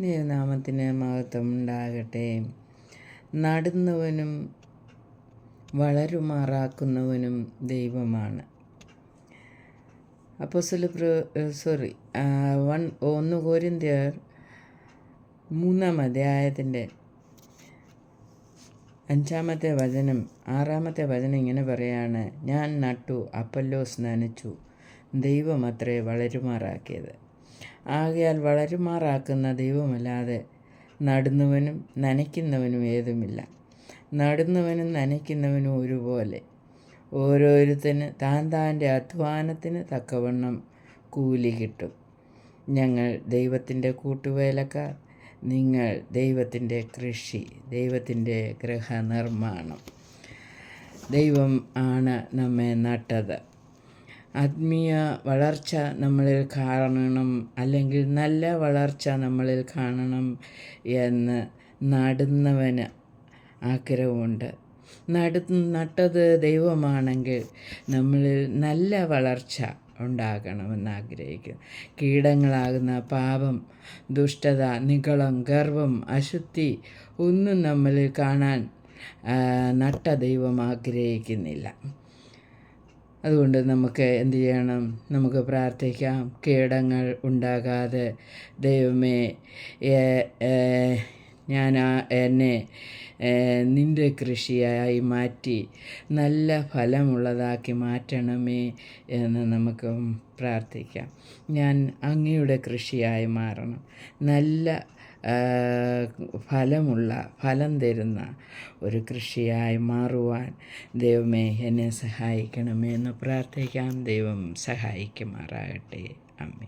ദൈവനാമത്തിന് മഹത്വം ഉണ്ടാകട്ടെ നടുന്നവനും വളരുമാറാക്കുന്നവനും ദൈവമാണ്. അപ്പോസ്തല പ്ര സോറി വൺ ഒന്ന് കോരിന്ത്യർ മൂന്നാം അധ്യായത്തിന്റെ അഞ്ചാമത്തെ വചനം ആറാമത്തെ വചനം ഇങ്ങനെ പറയാണ് ഞാൻ നട്ടു അപ്പല്ലോസ് നനച്ചു ദൈവം അത്രേ വളരുമാറാക്കിയത്. ആകയാൽ വളരുമാറാക്കുന്ന ദൈവമല്ലാതെ നടുന്നവനും നനയ്ക്കുന്നവനും ഏതുമില്ല. നടുന്നവനും നനയ്ക്കുന്നവനും ഒരുപോലെ. ഓരോരുത്തന് താൻ താന്റെ അധ്വാനത്തിന് തക്കവണ്ണം കൂലി കിട്ടും. ഞങ്ങൾ ദൈവത്തിന്റെ കൂട്ടുവേലക്കാർ. നിങ്ങൾ ദൈവത്തിന്റെ കൃഷി ദൈവത്തിന്റെ ഗൃഹനിർമ്മാണം. ദൈവം ആണ് നമ്മെ നട്ടത്. ആത്മീയ വളർച്ച നമ്മളിൽ കാണണം അല്ലെങ്കിൽ നല്ല വളർച്ച നമ്മളിൽ കാണണം എന്ന് നടുന്നവന് ആഗ്രഹമുണ്ട്. നടു നട്ടത് ദൈവമാണെങ്കിൽ നമ്മളിൽ നല്ല വളർച്ച ഉണ്ടാകണമെന്ന് ആഗ്രഹിക്കുന്നു. കീടങ്ങളാകുന്ന പാപം ദുഷ്ടത നികളം ഗർവം അശുദ്ധി ഒന്നും നമ്മളിൽ കാണാൻ നട്ട ദൈവം ആഗ്രഹിക്കുന്നില്ല. അതുകൊണ്ട് നമുക്ക് എന്ത് ചെയ്യണം? നമുക്ക് പ്രാർത്ഥിക്കാം. കീടങ്ങൾ ഉണ്ടാകാതെ ദൈവമേ ഞാൻ എന്നെ നിന്റെ കൃഷിയായി മാറ്റി നല്ല ഫലമുള്ളതാക്കി മാറ്റണമേ എന്ന് നമുക്ക് പ്രാർത്ഥിക്കാം. ഞാൻ അങ്ങയുടെ കൃഷിയായി മാറണം. നല്ല ഫലമുള്ള ഫലം തരുന്ന ഒരു കൃഷിയായി മാറുവാൻ ദൈവമേ എന്നെ സഹായിക്കണമേ എന്ന് പ്രാർത്ഥിക്കാം. ദൈവം സഹായിക്കുമാറാകട്ടെ. അമ്മേ